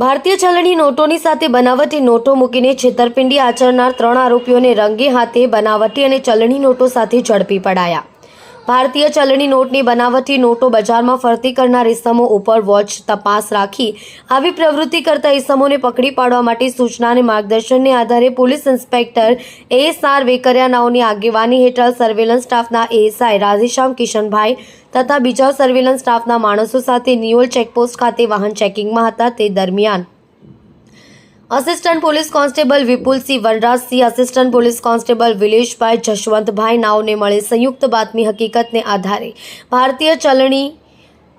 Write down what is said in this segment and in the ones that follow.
ભારતીય ચલણી નોટોની સાથે બનાવટી નોટો મૂકીને છેતરપિંડી આચરનાર ત્રણ આરોપીઓને રંગે હાથે બનાવટી અને ચલણી નોટો સાથે ઝડપી પડાયા. ભારતીય ચલણી નોટની બનાવટી નોટો બજારમાં ફરતી કરનાર ઇસમો ઉપર વોચ તપાસ રાખી આવી પ્રવૃત્તિ કરતા ઇસમોને પકડી પાડવા માટે સૂચના અને માર્ગદર્શનને આધારે police inspector S R Vekariya આગેવાની હેઠળ સર્વેલન્સ સ્ટાફના એએસઆઈ રાધેશ્યામ કિશનભાઈ તથા બીજા સર્વેલન્સ સ્ટાફના માણસો સાથે નિયોલ ચેકપોસ્ટ ખાતે વાહન ચેકિંગમાં હતા તે દરમિયાન assistant police constable Vipulsinh Vanrajsinh assistant police constable Vileshbhai Jashvantbhai નાઓને મળે સંયુક્ત બાતમી હકીકતને આધારે ભારતીય ચલણી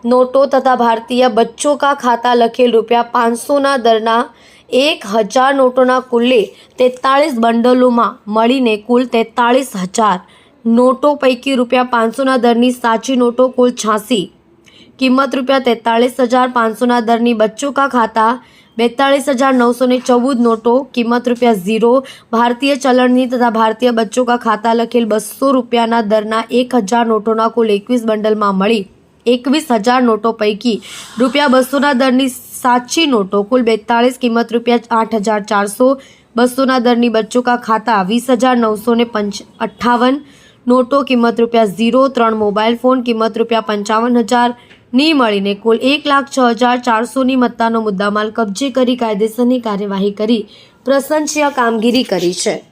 નોટો તથા ભારતીય બચ્ચો કા ખાતા લખેલ રૂપિયા પાંચસોના દરના એક હજાર નોટોના કુલ્લે તેતાળીસ બંડલોમાં મળીને કુલ તેતાળીસ હજાર નોટો પૈકી રૂપિયા પાંચસોના દરની સાચી નોટો કુલ છ્યાસી. કિંમત રૂપિયા તેતાળીસ હજાર પાંચસોના દરની બચ્ચો કા ખાતા બેતાળીસ હજાર નવસો ને ચૌદ નોટો, કિંમત રૂપિયા ઝીરો. ભારતીય ચલણની તથા ભારતીય બચ્ચો કા ખાતા લખેલ બસો રૂપિયાના દરના એક હજાર નોટોના કુલ એકવીસ બંડલમાં મળી એકવીસ હજાર નોટો પૈકી. રૂપિયા બસોના દરની સાચી નોટો કુલ બેતાળીસ, કિંમત રૂપિયા આઠ હજાર ચારસો. બસોના દરની બચ્ચો કા ખાતા વીસ હજાર નવસો ને પંચ, અઠ્ઠાવન. નોટો, કિંમત રૂપિયા ઝીરો. ત્રણ મોબાઈલ ફોન, કિંમત રૂપિયા પંચાવન હજાર. ની મળીને કુલ એક લાખ છ હજાર ચારસોની મત્તાનો મુદ્દામાલ કબજે કરી કાયદેસરની કાર્યવાહી કરી પ્રશંસનીય કામગીરી કરી છે.